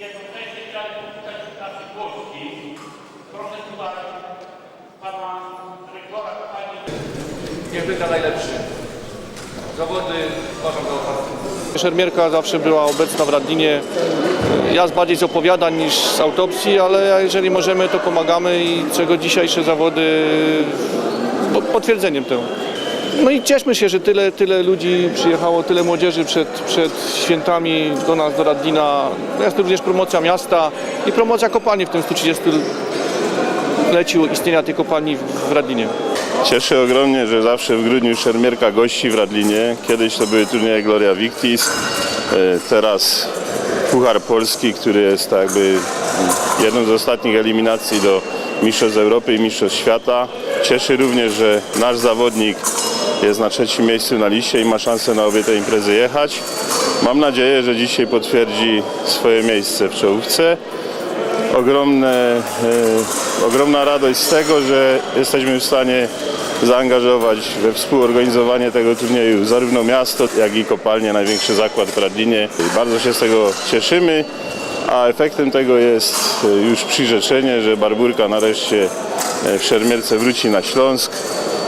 jednocześnie chciałem powitać klasy Polski. Proszę tutaj pana dyrektora kopalni. Niech wygra najlepszy. Zawody uważam za oparte. Szermierka zawsze była obecna w Radlinie. Ja z bardziej z opowiadań niż z autopsji, ale jeżeli możemy, to pomagamy i czego dzisiejsze zawody potwierdzeniem temu. No i cieszmy się, że tyle, tyle ludzi przyjechało, tyle młodzieży przed, przed świętami do nas, do Radlina. No Jest to również promocja miasta i promocja kopalni w tym 130-leciu istnienia tej kopalni w- Radlinie. Cieszy ogromnie, że zawsze w grudniu szermierka gości w Radlinie. Kiedyś to były turnieje Gloria Victis, e, teraz Puchar Polski, który jest jakby jedną z ostatnich eliminacji do Mistrzostw Europy i Mistrzostw Świata. Cieszy również, że nasz zawodnik jest na trzecim miejscu na liście i ma szansę na obie te imprezy jechać. Mam nadzieję, że dzisiaj potwierdzi swoje miejsce w czołówce ogromne, e, ogromna radość z tego, że jesteśmy w stanie zaangażować we współorganizowanie tego turnieju zarówno miasto, jak i kopalnie, największy zakład w Radlinie. Bardzo się z tego cieszymy, a efektem tego jest e, już przyrzeczenie, że Barburka nareszcie e, w Szermierce wróci na Śląsk.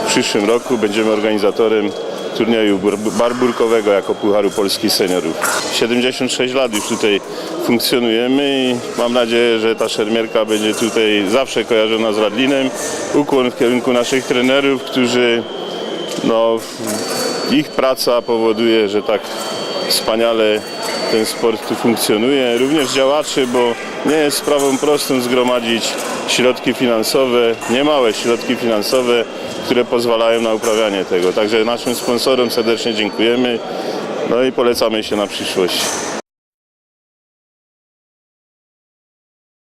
W przyszłym roku będziemy organizatorem turnieju bar- barburkowego jako Pucharu Polski Seniorów. 76 lat już tutaj funkcjonujemy i mam nadzieję, że ta szermierka będzie tutaj zawsze kojarzona z Radlinem. Ukłon w kierunku naszych trenerów, którzy no, ich praca powoduje, że tak wspaniale ten sport tu funkcjonuje. Również działaczy, bo nie jest sprawą prostą zgromadzić środki finansowe, niemałe środki finansowe, które pozwalają na uprawianie tego. Także naszym sponsorom serdecznie dziękujemy. No i polecamy się na przyszłość.